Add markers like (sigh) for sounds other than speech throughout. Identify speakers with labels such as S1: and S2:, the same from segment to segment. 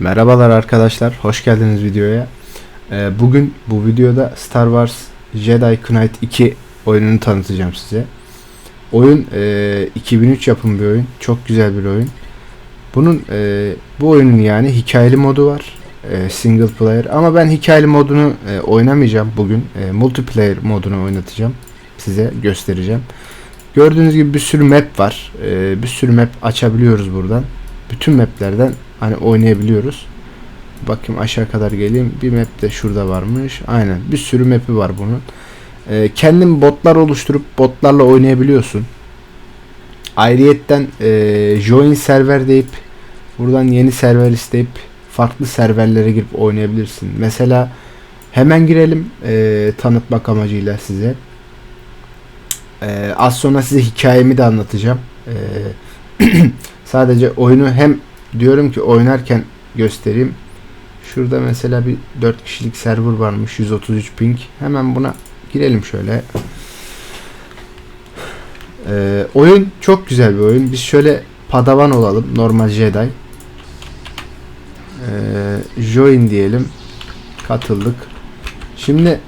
S1: Merhabalar arkadaşlar, hoş geldiniz videoya. Ee, bugün bu videoda Star Wars Jedi Knight 2 oyununu tanıtacağım size. Oyun e, 2003 yapım bir oyun, çok güzel bir oyun. Bunun e, bu oyunun yani hikayeli modu var, e, single player. Ama ben hikayeli modunu e, oynamayacağım bugün. E, multiplayer modunu oynatacağım, size göstereceğim. Gördüğünüz gibi bir sürü map var, e, bir sürü map açabiliyoruz buradan. Bütün maplerden hani oynayabiliyoruz. Bakayım aşağı kadar geleyim. Bir map de şurada varmış. Aynen. Bir sürü map'i var bunun. Ee, kendin botlar oluşturup botlarla oynayabiliyorsun. Ayrıyetten e, join server deyip buradan yeni server isteyip farklı serverlere girip oynayabilirsin. Mesela hemen girelim e, tanıtmak amacıyla size. E, az sonra size hikayemi de anlatacağım. E, (clears throat) sadece oyunu hem diyorum ki oynarken göstereyim. Şurada mesela bir 4 kişilik server varmış 133 ping. Hemen buna girelim şöyle. Ee, oyun çok güzel bir oyun. Biz şöyle padavan olalım. Normal Jedi. Ee, join diyelim. Katıldık. Şimdi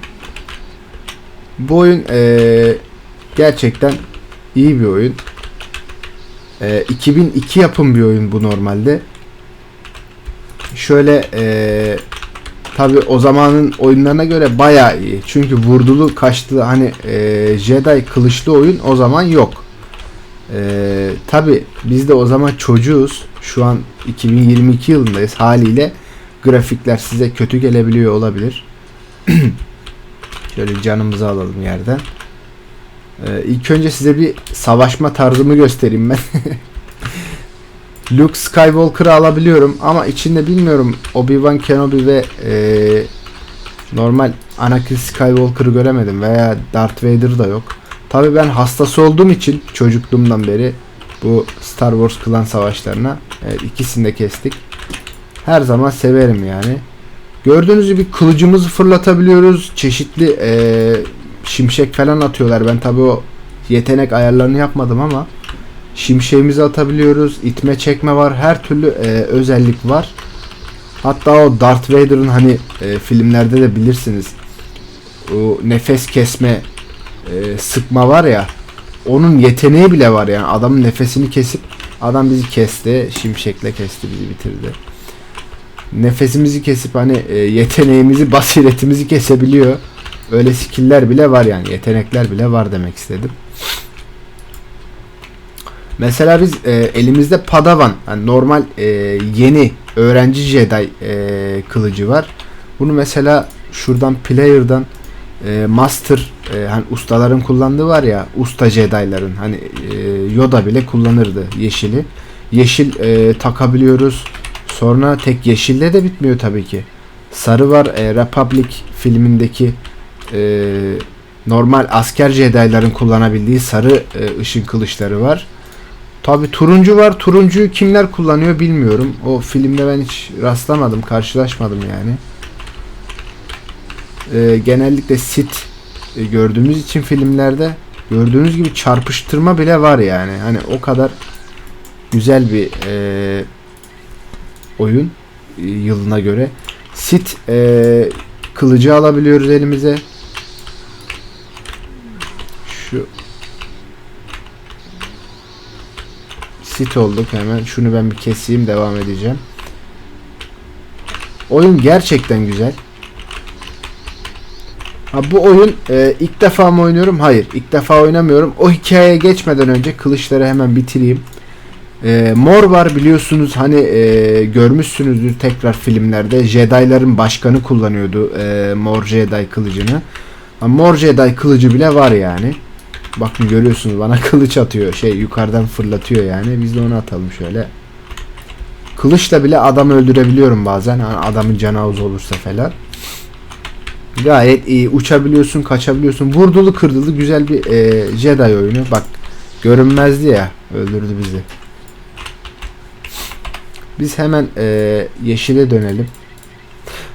S1: bu oyun ee, gerçekten iyi bir oyun. Ee, 2002 yapım bir oyun bu normalde. Şöyle ee, tabi o zamanın oyunlarına göre bayağı iyi. Çünkü vurdulu kaçtı hani ee, Jedi kılıçlı oyun o zaman yok. Ee, tabi biz de o zaman çocuğuz. Şu an 2022 yılındayız haliyle grafikler size kötü gelebiliyor olabilir. (clears throat) Şöyle canımızı alalım yerden. Ee, ilk önce size bir savaşma tarzımı göstereyim ben. (laughs) Luke Skywalker'ı alabiliyorum ama içinde bilmiyorum Obi-Wan Kenobi ve e, normal Anakin Skywalker'ı göremedim veya Darth Vader da yok. Tabi ben hastası olduğum için çocukluğumdan beri bu Star Wars klan savaşlarına evet, ikisini de kestik. Her zaman severim yani. Gördüğünüz gibi kılıcımızı fırlatabiliyoruz. Çeşitli e, şimşek falan atıyorlar. Ben tabi o yetenek ayarlarını yapmadım ama şimşeğimizi atabiliyoruz. İtme çekme var. Her türlü e, özellik var. Hatta o Darth Vader'ın hani e, filmlerde de bilirsiniz. O nefes kesme e, sıkma var ya. Onun yeteneği bile var yani. Adamın nefesini kesip adam bizi kesti. Şimşekle kesti bizi bitirdi. Nefesimizi kesip hani e, yeteneğimizi, basiretimizi kesebiliyor. Öyle skill'ler bile var yani. Yetenekler bile var demek istedim. Mesela biz e, elimizde Padawan, yani normal e, yeni öğrenci Jedi e, kılıcı var. Bunu mesela şuradan player'dan e, master e, hani ustaların kullandığı var ya usta Jedi'ların hani e, Yoda bile kullanırdı yeşili. Yeşil e, takabiliyoruz. Sonra tek yeşille de bitmiyor tabii ki. Sarı var e, Republic filmindeki e, normal asker Jedi'ların kullanabildiği sarı e, ışın kılıçları var. Tabi turuncu var. Turuncuyu kimler kullanıyor bilmiyorum. O filmde ben hiç rastlamadım, karşılaşmadım yani. Ee, genellikle sit e, gördüğümüz için filmlerde gördüğünüz gibi çarpıştırma bile var yani. Hani o kadar güzel bir e, oyun e, yılına göre. Sit e, kılıcı alabiliyoruz elimize. Şu sit olduk hemen. Şunu ben bir keseyim devam edeceğim. Oyun gerçekten güzel. Ha, bu oyun e, ilk defa mı oynuyorum? Hayır. ilk defa oynamıyorum. O hikayeye geçmeden önce kılıçları hemen bitireyim. E, mor var biliyorsunuz hani e, görmüşsünüzdür tekrar filmlerde Jedi'ların başkanı kullanıyordu e, mor Jedi kılıcını. Ha, mor Jedi kılıcı bile var yani. Bakın görüyorsunuz bana (laughs) kılıç atıyor. Şey yukarıdan fırlatıyor yani. Biz de onu atalım şöyle. Kılıçla bile adam öldürebiliyorum bazen. Hani adamın canı az olursa falan. Gayet iyi. Uçabiliyorsun, kaçabiliyorsun. Vurdulu kırdılı güzel bir e, Jedi oyunu. Bak görünmezdi ya. Öldürdü bizi. Biz hemen e, yeşile dönelim.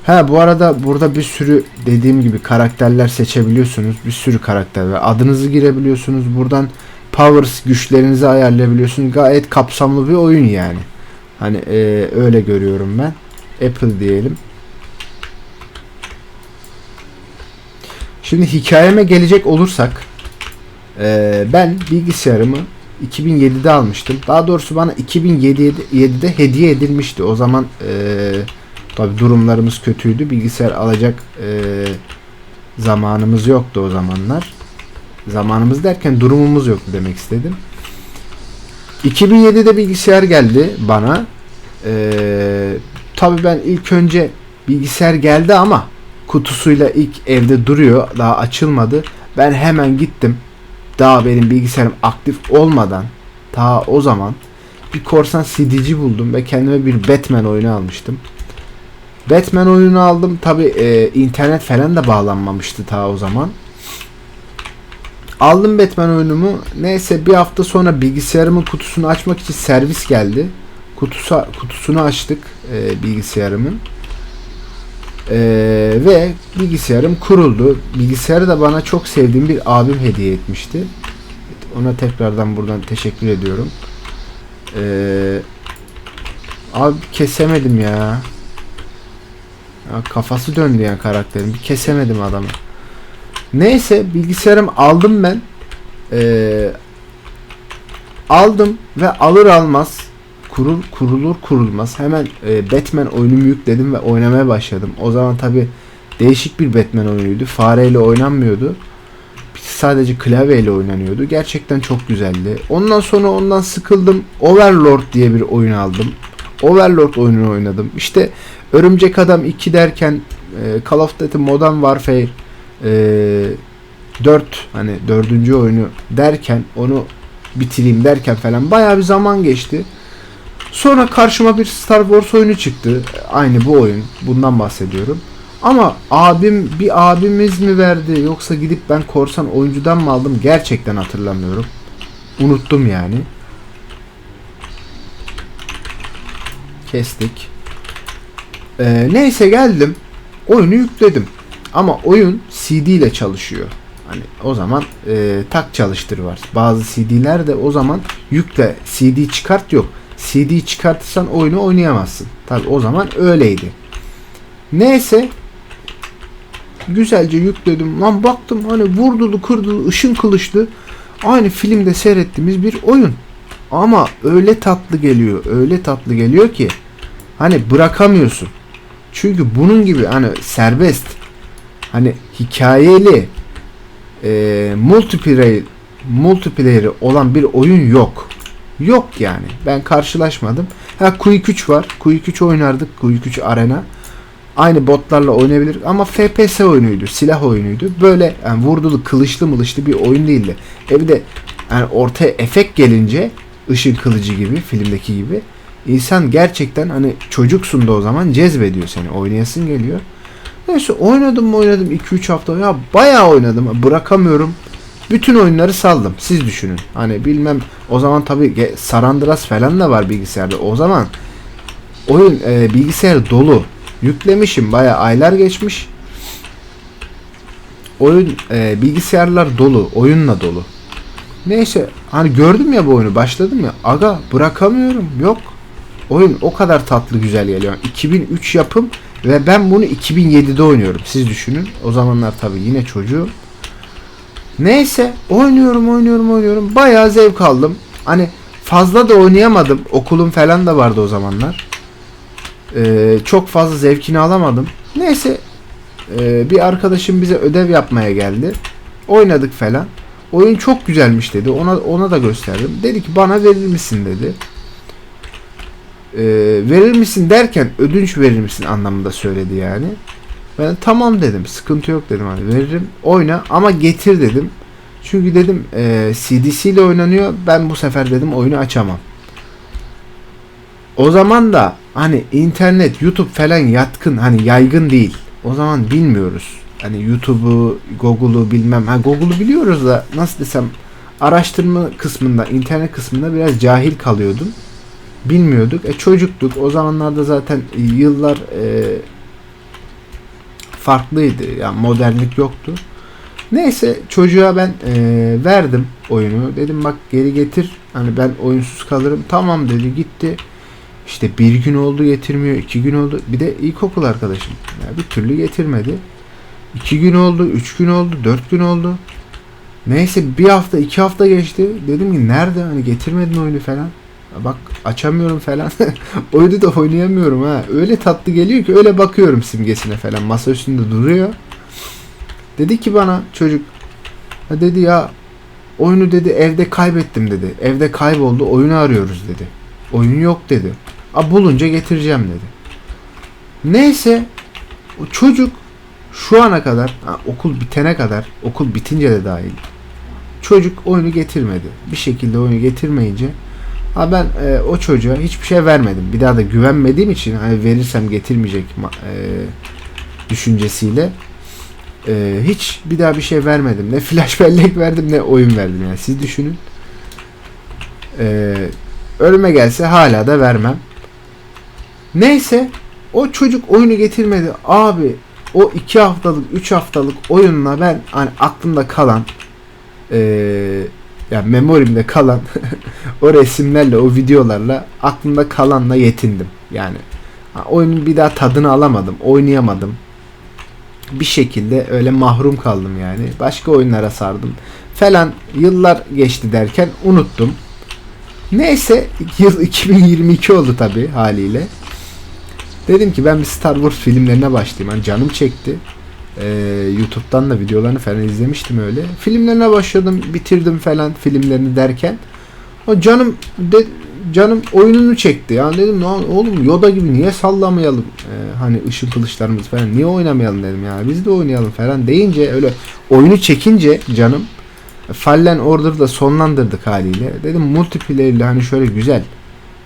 S1: Ha bu arada burada bir sürü dediğim gibi karakterler seçebiliyorsunuz. Bir sürü karakter ve adınızı girebiliyorsunuz. Buradan powers güçlerinizi ayarlayabiliyorsunuz. Gayet kapsamlı bir oyun yani. Hani e, öyle görüyorum ben. Apple diyelim. Şimdi hikayeme gelecek olursak eee, ben bilgisayarımı 2007'de almıştım. Daha doğrusu bana 2007'de hediye edilmişti. O zaman eee tabi durumlarımız kötüydü. Bilgisayar alacak eee, zamanımız yoktu o zamanlar. Zamanımız derken durumumuz yoktu demek istedim. 2007'de bilgisayar geldi bana. Ee, tabii ben ilk önce bilgisayar geldi ama kutusuyla ilk evde duruyor. Daha açılmadı. Ben hemen gittim. Daha benim bilgisayarım aktif olmadan ta o zaman bir korsan CD'ci buldum ve kendime bir Batman oyunu almıştım. Batman oyunu aldım. Tabi internet falan da bağlanmamıştı ta o zaman. Aldım Batman oyunumu. Neyse bir hafta sonra bilgisayarımın kutusunu açmak için servis geldi. Kutusu, kutusunu açtık e, bilgisayarımın. E, ve bilgisayarım kuruldu. Bilgisayarı da bana çok sevdiğim bir abim hediye etmişti. Ona tekrardan buradan teşekkür ediyorum. E, abi kesemedim ya. Ya. Kafası döndü yani karakterin. Bir kesemedim adamı. Neyse bilgisayarımı aldım ben. Ee, aldım ve alır almaz kurul kurulur kurulmaz hemen e, Batman oyunumu yükledim ve oynamaya başladım. O zaman tabi değişik bir Batman oyunuydu. Fareyle oynanmıyordu. Sadece klavyeyle oynanıyordu. Gerçekten çok güzeldi. Ondan sonra ondan sıkıldım. Overlord diye bir oyun aldım. Overlord oyununu oynadım. İşte Örümcek Adam 2 derken e, Call of Duty Modern Warfare e, 4 hani dördüncü oyunu derken onu bitireyim derken falan bayağı bir zaman geçti. Sonra karşıma bir Star Wars oyunu çıktı. Aynı bu oyun. Bundan bahsediyorum. Ama abim bir abimiz mi verdi yoksa gidip ben korsan oyuncudan mı aldım gerçekten hatırlamıyorum. Unuttum yani. Kestik. Ee, neyse geldim. Oyunu yükledim. Ama oyun CD ile çalışıyor. Hani o zaman e, tak çalıştır var. Bazı CD'ler de o zaman yükle CD çıkart yok. CD çıkartırsan oyunu oynayamazsın. Tabi o zaman öyleydi. Neyse güzelce yükledim. Lan baktım hani vurdulu kırdılı ışın kılıçlı aynı filmde seyrettiğimiz bir oyun. Ama öyle tatlı geliyor. Öyle tatlı geliyor ki hani bırakamıyorsun. Çünkü bunun gibi hani serbest hani hikayeli e, multiplayer multiplayer'i olan bir oyun yok. Yok yani. Ben karşılaşmadım. Ha Quick 3 var. Quick 3 oynardık. Quick 3 Arena. Aynı botlarla oynayabilir ama FPS oyunuydu. Silah oyunuydu. Böyle yani vurdulu kılıçlı mılıçlı bir oyun değildi. E bir de yani ortaya efekt gelince ışın kılıcı gibi filmdeki gibi insan gerçekten hani çocuksun da o zaman cezbediyor seni. Oynayasın geliyor. Neyse oynadım mı oynadım 2-3 hafta ya bayağı oynadım bırakamıyorum. Bütün oyunları saldım siz düşünün. Hani bilmem o zaman tabi Sarandras falan da var bilgisayarda. O zaman oyun e, bilgisayar dolu. Yüklemişim bayağı aylar geçmiş. Oyun e, bilgisayarlar dolu. Oyunla dolu. Neyse hani gördüm ya bu oyunu başladım ya. Aga bırakamıyorum. Yok. Oyun o kadar tatlı güzel geliyor. 2003 yapım ve ben bunu 2007'de oynuyorum. Siz düşünün. O zamanlar tabii yine çocuğum. Neyse oynuyorum oynuyorum oynuyorum. Bayağı zevk aldım. Hani fazla da oynayamadım. Okulum falan da vardı o zamanlar. Ee, çok fazla zevkini alamadım. Neyse e, bir arkadaşım bize ödev yapmaya geldi. Oynadık falan. Oyun çok güzelmiş dedi. Ona ona da gösterdim. Dedi ki bana verir misin dedi e, verir misin derken ödünç verir misin anlamında söyledi yani. Ben tamam dedim. Sıkıntı yok dedim hani veririm. Oyna ama getir dedim. Çünkü dedim e, CDC ile oynanıyor. Ben bu sefer dedim oyunu açamam. O zaman da hani internet, YouTube falan yatkın hani yaygın değil. O zaman bilmiyoruz. Hani YouTube'u, Google'u bilmem. Ha Google'u biliyoruz da nasıl desem araştırma kısmında, internet kısmında biraz cahil kalıyordum bilmiyorduk. E çocuktuk. O zamanlarda zaten yıllar e, farklıydı. Yani modernlik yoktu. Neyse çocuğa ben e, verdim oyunu. Dedim bak geri getir. Hani ben oyunsuz kalırım. Tamam dedi gitti. İşte bir gün oldu getirmiyor, iki gün oldu. Bir de ilkokul arkadaşım. Ya bir türlü getirmedi. İki gün oldu, üç gün oldu, dört gün oldu. Neyse bir hafta, iki hafta geçti. Dedim ki nerede hani getirmedin oyunu falan. Bak açamıyorum falan. (laughs) Oyunu da oynayamıyorum ha. Öyle tatlı geliyor ki öyle bakıyorum simgesine falan. Masa üstünde duruyor. Dedi ki bana çocuk ha dedi ya oyunu dedi evde kaybettim dedi. Evde kayboldu oyunu arıyoruz dedi. Oyun yok dedi. A bulunca getireceğim dedi. Neyse o çocuk şu ana kadar ha, okul bitene kadar okul bitince de dahil çocuk oyunu getirmedi. Bir şekilde oyunu getirmeyince ha ben e, o çocuğa hiçbir şey vermedim. Bir daha da güvenmediğim için hani verirsem getirmeyecek e, düşüncesiyle e, hiç bir daha bir şey vermedim. Ne (laughs) flash bellek verdim ne oyun verdim yani. Siz düşünün. E, ölüme gelse hala da vermem. Neyse o çocuk oyunu getirmedi. Abi o iki haftalık, üç haftalık oyunla ben hani aklımda kalan eee yani memorimde kalan (laughs) o resimlerle, o videolarla aklımda kalanla yetindim. Yani oyunun bir daha tadını alamadım, oynayamadım. Bir şekilde öyle mahrum kaldım yani. Başka oyunlara sardım. Falan yıllar geçti derken unuttum. Neyse yıl 2022 oldu tabi haliyle. Dedim ki ben bir Star Wars filmlerine başlayayım. Hani canım çekti. Ee, YouTube'dan da videolarını falan izlemiştim öyle. Filmlerine başladım, bitirdim falan filmlerini derken o canım de, canım oyununu çekti. Yani dedim "Lan oğlum Yoda gibi niye sallamayalım? Ee, hani ışın kılıçlarımız falan niye oynamayalım dedim ya. Biz de oynayalım falan deyince öyle oyunu çekince canım Fallen Order'da sonlandırdık haliyle. Dedim multiplayer'le hani şöyle güzel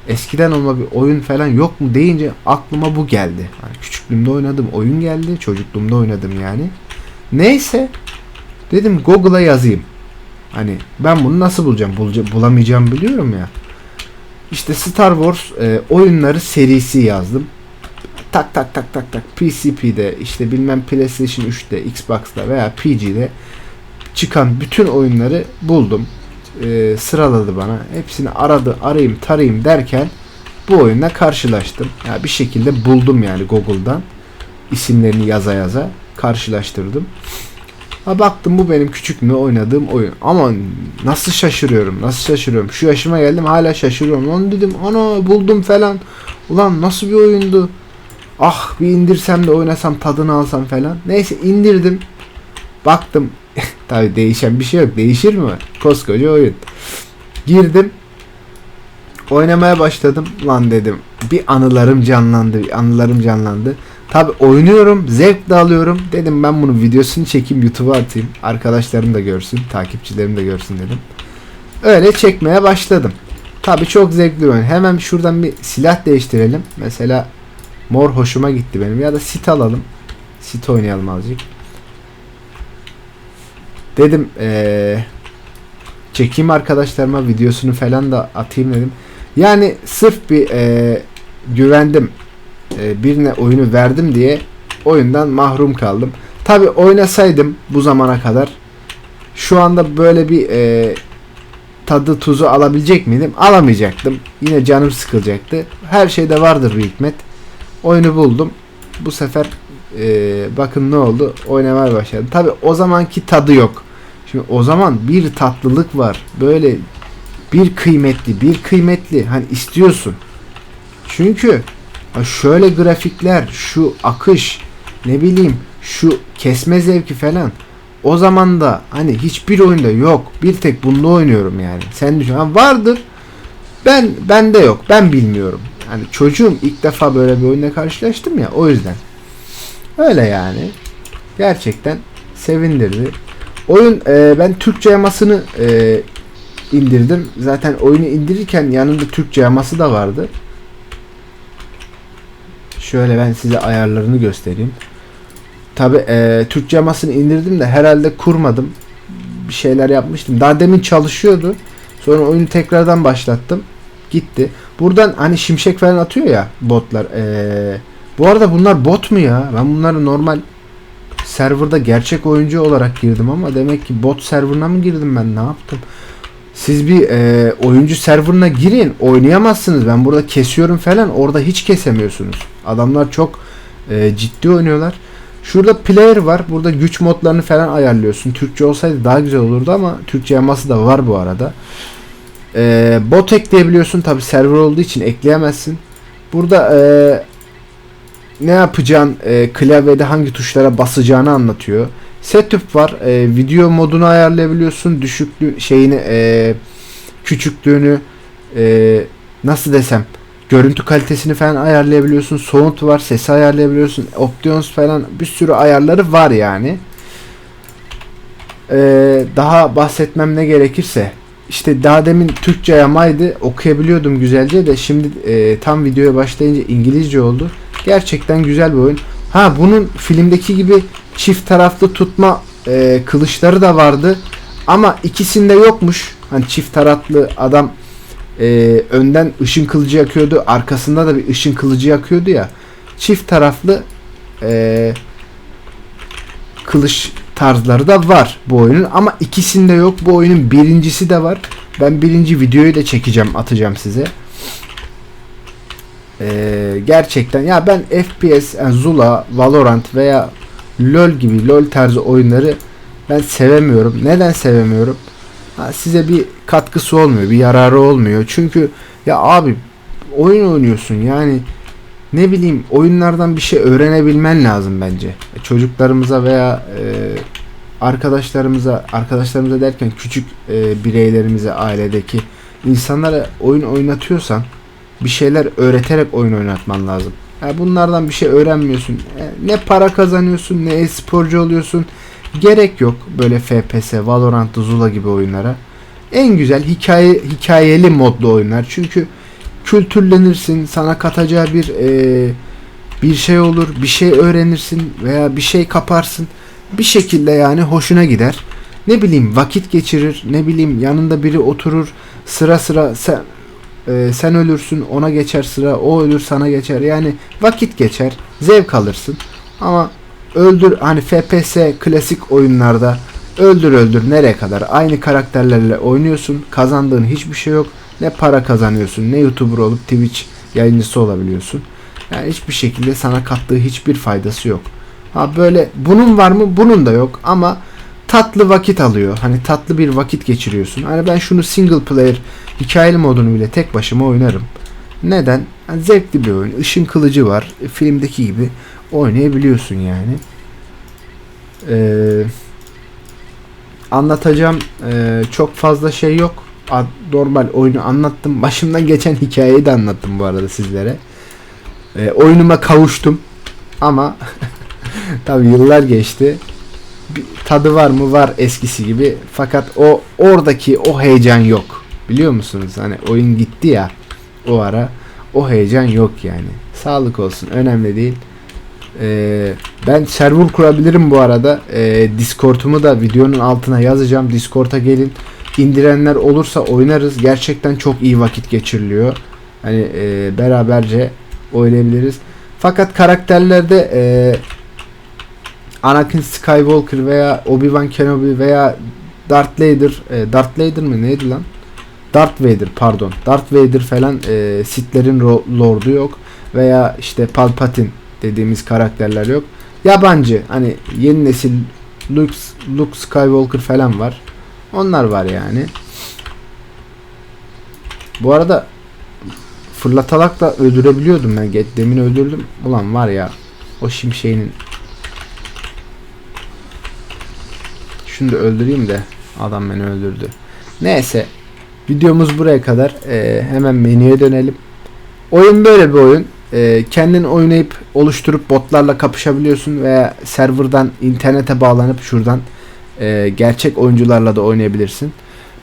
S1: eskiden olma bir oyun falan yok mu deyince aklıma bu geldi. Hani küçüklüğümde oynadığım oyun geldi. Çocukluğumda oynadım yani. Neyse dedim Google'a yazayım. Hani ben bunu nasıl bulacağım? Bulca- bulamayacağımı biliyorum ya. İşte Star Wars e, oyunları serisi yazdım. Tak tak tak tak tak PCP'de işte bilmem PlayStation 3'te, Xbox'ta veya PC'de çıkan bütün oyunları buldum e, sıraladı bana. Hepsini aradı, arayayım, tarayayım derken bu oyunla karşılaştım. Ya bir şekilde buldum yani Google'dan. isimlerini yaza yaza karşılaştırdım. Ha baktım bu benim küçüklüğümde oynadığım oyun. Ama nasıl şaşırıyorum, nasıl şaşırıyorum. Şu yaşıma geldim hala şaşırıyorum. Lan dedim ana buldum falan. Ulan nasıl bir oyundu. Ah bir indirsem de oynasam tadını alsam falan. Neyse indirdim. Baktım (laughs) Tabi değişen bir şey yok. Değişir mi? Koskoca oyun. Girdim. Oynamaya başladım. Lan dedim. Bir anılarım canlandı. Bir anılarım canlandı. Tabi oynuyorum. Zevk de alıyorum. Dedim ben bunun videosunu çekeyim YouTube'a atayım. Arkadaşlarım da görsün. Takipçilerim de görsün dedim. Öyle çekmeye başladım. Tabi çok zevkli oyun. Hemen şuradan bir silah değiştirelim. Mesela mor hoşuma gitti benim. Ya da sit alalım. Sit oynayalım azıcık. Dedim eee çekeyim arkadaşlarıma videosunu falan da atayım dedim. Yani sırf bir eee, güvendim eee, birine oyunu verdim diye oyundan mahrum kaldım. Tabi oynasaydım bu zamana kadar şu anda böyle bir eee, tadı tuzu alabilecek miydim? Alamayacaktım. Yine canım sıkılacaktı. Her şeyde vardır bir hikmet. Oyunu buldum. Bu sefer eee, bakın ne oldu? Oynamaya başladım. Tabi o zamanki tadı yok. Şimdi o zaman bir tatlılık var. Böyle bir kıymetli, bir kıymetli hani istiyorsun. Çünkü şöyle grafikler, şu akış, ne bileyim, şu kesme zevki falan o zaman da hani hiçbir oyunda yok. Bir tek bunda oynuyorum yani. Sen düşün. Ha vardır. Ben bende yok. Ben bilmiyorum. Yani çocuğum ilk defa böyle bir oyunla karşılaştım ya o yüzden. Öyle yani. Gerçekten sevindirdi. Oyun e, ben Türkçe yamasını e, indirdim. Zaten oyunu indirirken yanında Türkçe yaması da vardı. Şöyle ben size ayarlarını göstereyim. Tabi e, Türkçe yamasını indirdim de herhalde kurmadım. Bir şeyler yapmıştım. Daha demin çalışıyordu. Sonra oyunu tekrardan başlattım. Gitti. Buradan hani şimşek falan atıyor ya botlar. E, bu arada bunlar bot mu ya? Ben bunları normal serverda gerçek oyuncu olarak girdim ama demek ki bot serverına mı girdim ben ne yaptım? Siz bir e, oyuncu serverına girin oynayamazsınız. Ben burada kesiyorum falan orada hiç kesemiyorsunuz. Adamlar çok e, ciddi oynuyorlar. Şurada player var. Burada güç modlarını falan ayarlıyorsun. Türkçe olsaydı daha güzel olurdu ama Türkçe yaması da var bu arada. E, bot ekleyebiliyorsun. Tabi server olduğu için ekleyemezsin. Burada e, ne yapacağın e, klavyede hangi tuşlara basacağını anlatıyor. Setup var. E, video modunu ayarlayabiliyorsun. Düşüklü şeyini e, küçüklüğünü e, nasıl desem görüntü kalitesini falan ayarlayabiliyorsun. Sound var, sesi ayarlayabiliyorsun. Options falan bir sürü ayarları var yani. Ee, daha bahsetmem ne gerekirse işte daha demin Türkçe yamaydı okuyabiliyordum güzelce de şimdi e, tam videoya başlayınca İngilizce oldu. Gerçekten güzel bir oyun. Ha bunun filmdeki gibi çift taraflı tutma e, kılıçları da vardı ama ikisinde yokmuş. Hani çift taraflı adam e, önden ışın kılıcı yakıyordu. Arkasında da bir ışın kılıcı yakıyordu ya. Çift taraflı e, kılıç tarzları da var bu oyunun ama ikisinde yok. Bu oyunun birincisi de var. Ben birinci videoyu da çekeceğim, atacağım size. E, gerçekten ya ben FPS, yani Zula, Valorant veya LoL gibi LoL tarzı oyunları ben sevemiyorum. Neden sevemiyorum? Ha, size bir katkısı olmuyor, bir yararı olmuyor. Çünkü ya abi oyun oynuyorsun yani ne bileyim oyunlardan bir şey öğrenebilmen lazım bence. E, Çocuklarımıza veya e, arkadaşlarımıza, arkadaşlarımıza derken küçük e, bireylerimize, ailedeki insanlara oyun oynatıyorsan bir şeyler öğreterek oyun oynatman lazım. Ya bunlardan bir şey öğrenmiyorsun. E, ne para kazanıyorsun, ne e-sporcu oluyorsun. Gerek yok böyle FPS, Valorant, Zula gibi oyunlara. En güzel hikaye hikayeli modlu oyunlar. Çünkü kültürlenirsin, sana katacağı bir e, bir şey olur, bir şey öğrenirsin veya bir şey kaparsın. Bir şekilde yani hoşuna gider. Ne bileyim vakit geçirir, ne bileyim yanında biri oturur, sıra sıra sen e, sen ölürsün, ona geçer sıra, o ölür sana geçer. Yani vakit geçer, zevk alırsın. Ama öldür hani FPS klasik oyunlarda öldür öldür nereye kadar? Aynı karakterlerle oynuyorsun kazandığın hiçbir şey yok. Ne para kazanıyorsun ne youtuber olup twitch yayıncısı olabiliyorsun. Yani hiçbir şekilde sana kattığı hiçbir faydası yok. Ha böyle bunun var mı? Bunun da yok ama tatlı vakit alıyor hani tatlı bir vakit geçiriyorsun hani ben şunu single player hikayeli modunu bile tek başıma oynarım neden yani zevkli bir oyun ışın kılıcı var e, filmdeki gibi oynayabiliyorsun yani eee anlatacağım e, çok fazla şey yok. Normal oyunu anlattım. Başımdan geçen hikayeyi de anlattım bu arada sizlere. E, oyunuma kavuştum. Ama (laughs) tabi yıllar geçti. Tadı var mı? Var eskisi gibi. Fakat o oradaki o heyecan yok. Biliyor musunuz? Hani oyun gitti ya o ara. O heyecan yok yani. Sağlık olsun. Önemli değil. Ee, ben server kurabilirim bu arada. Ee, Discord'umu da videonun altına yazacağım. Discord'a gelin. İndirenler olursa oynarız. Gerçekten çok iyi vakit geçiriliyor. Hani e, beraberce oynayabiliriz. Fakat karakterlerde e, Anakin Skywalker veya Obi-Wan Kenobi veya Darth Vader, e, Darth Vader mı neydi lan? Darth Vader pardon. Darth Vader falan e, Sith'lerin lordu yok veya işte Palpatine dediğimiz karakterler yok. Yabancı hani yeni nesil Luke, Luke Skywalker falan var. Onlar var yani. Bu arada fırlatarak da öldürebiliyordum ben. Demin öldürdüm. Ulan var ya o şimşeğinin Şunu da öldüreyim de adam beni öldürdü. Neyse videomuz buraya kadar. Ee, hemen menüye dönelim. Oyun böyle bir oyun. Ee, kendin oynayıp oluşturup botlarla kapışabiliyorsun veya serverdan internete bağlanıp şuradan e, gerçek oyuncularla da oynayabilirsin.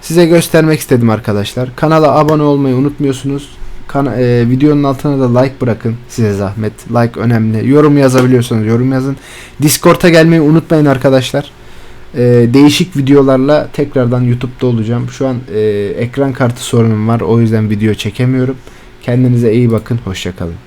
S1: Size göstermek istedim arkadaşlar. Kanala abone olmayı unutmuyorsunuz. Kana- e, videonun altına da like bırakın size zahmet. Like önemli. Yorum yazabiliyorsanız yorum yazın. Discord'a gelmeyi unutmayın arkadaşlar. E, değişik videolarla tekrardan YouTube'da olacağım. Şu an e, ekran kartı sorunum var. O yüzden video çekemiyorum. Kendinize iyi bakın. Hoşçakalın.